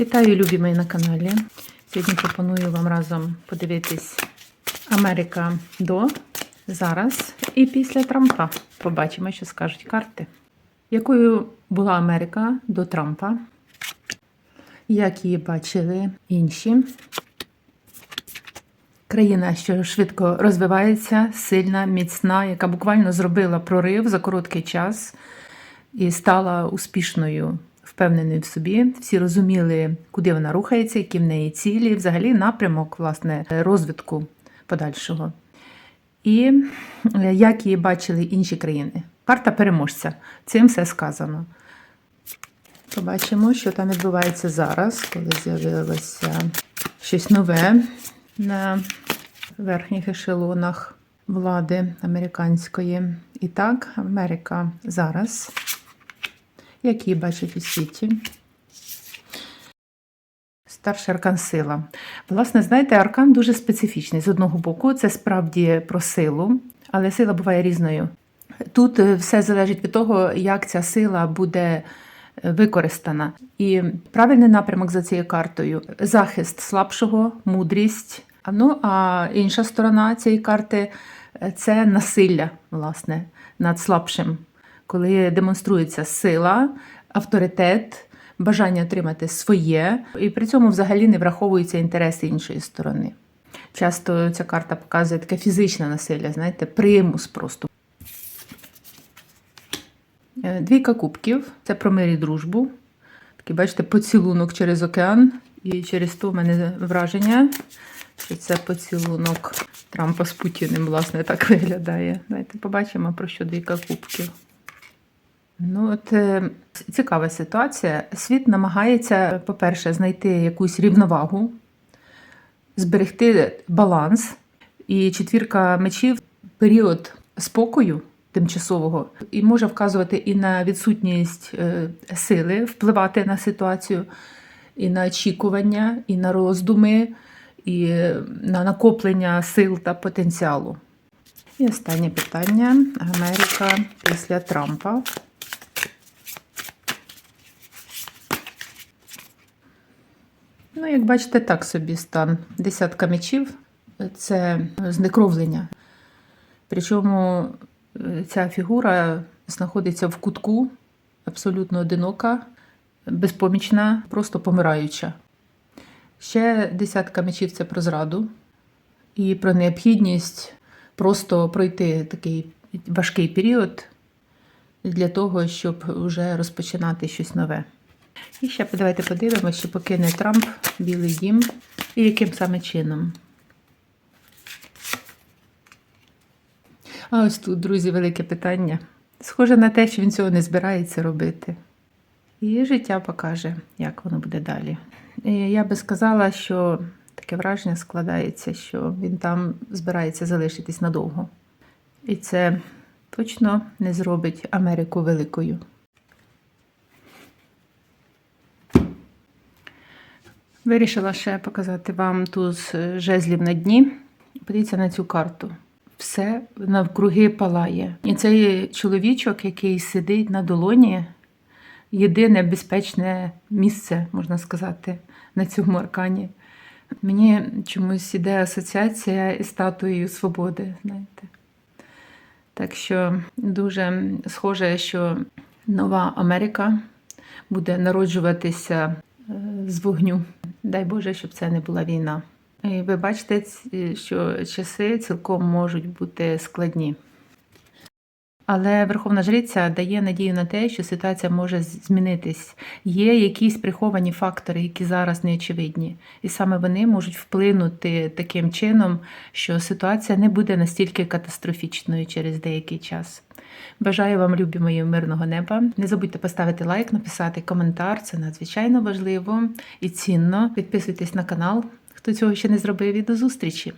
Вітаю, любі мої на каналі. Сьогодні пропоную вам разом подивитись Америка до, зараз і після Трампа. Побачимо, що скажуть карти. Якою була Америка до Трампа? Як її бачили інші? Країна, що швидко розвивається, сильна, міцна, яка буквально зробила прорив за короткий час і стала успішною, впевненою в собі. Всі розуміли, куди вона рухається, які в неї цілі, взагалі напрямок власне розвитку подальшого. І е, як її бачили інші країни. Карта переможця. Цим все сказано. Побачимо, що там відбувається зараз, коли з'явилося щось нове на верхніх ешелонах влади американської. І так, Америка зараз, як її бачать у світі. Старший аркан сила. Власне, знаєте, аркан дуже специфічний. З одного боку, це справді про силу, але сила буває різною. Тут е, все залежить від того, як ця сила буде е, використана. І правильний напрямок за цією картою захист слабшого, мудрість. Ну, а інша сторона цієї карти це насилля, власне, над слабшим, коли демонструється сила, авторитет, бажання отримати своє, і при цьому взагалі не враховуються інтереси іншої сторони. Часто ця карта показує таке фізичне насилля, знаєте, примус просто. Е, Двійка кубків це про мир і дружбу. Такий, бачите, поцілунок через океан. І через то в мене враження, що це поцілунок Трампа з Путіним, власне, так виглядає. Давайте побачимо, про що двійка кубків. Ну, от е, цікава ситуація. Світ намагається, по-перше, знайти якусь рівновагу, зберегти баланс. І четвірка мечів період спокою тимчасового і може вказувати і на відсутність е, сили, впливати на ситуацію, і на очікування, і на роздуми, і е, на накоплення сил та потенціалу. І останнє питання: Америка після Трампа. Ну, як бачите, так собі стан. Десятка мечів це знекровлення. Причому е, ця фігура знаходиться в кутку, абсолютно одинока, безпомічна, просто помираюча. Ще десятка мечів це про зраду і про необхідність просто пройти такий важкий період для того, щоб вже розпочинати щось нове. І ще давайте подивимося, що покине Трамп Білий Дім і яким саме чином. А ось тут, друзі, велике питання. Схоже на те, що він цього не збирається робити. І життя покаже, як воно буде далі. І я би сказала, що таке враження складається, що він там збирається залишитись надовго. І це точно не зробить Америку великою. Вирішила ще показати вам туз жезлів на дні. Подивіться на цю карту. Все навкруги палає. І цей чоловічок, який сидить на долоні, єдине безпечне місце, можна сказати, на цьому аркані. Мені чомусь іде асоціація із статуєю свободи, знаєте. Так що дуже схоже, що нова Америка буде народжуватися е, з вогню. Дай Боже, щоб це не була війна. Ви бачите, що часи цілком можуть бути складні. Але Верховна Жриця дає надію на те, що ситуація може змінитись. Є якісь приховані фактори, які зараз не очевидні. І саме вони можуть вплинути таким чином, що ситуація не буде настільки катастрофічною через деякий час. Бажаю вам, любі мої, мирного неба. Не забудьте поставити лайк, написати коментар. Це надзвичайно важливо і цінно. Підписуйтесь на канал, хто цього ще не зробив. І до зустрічі!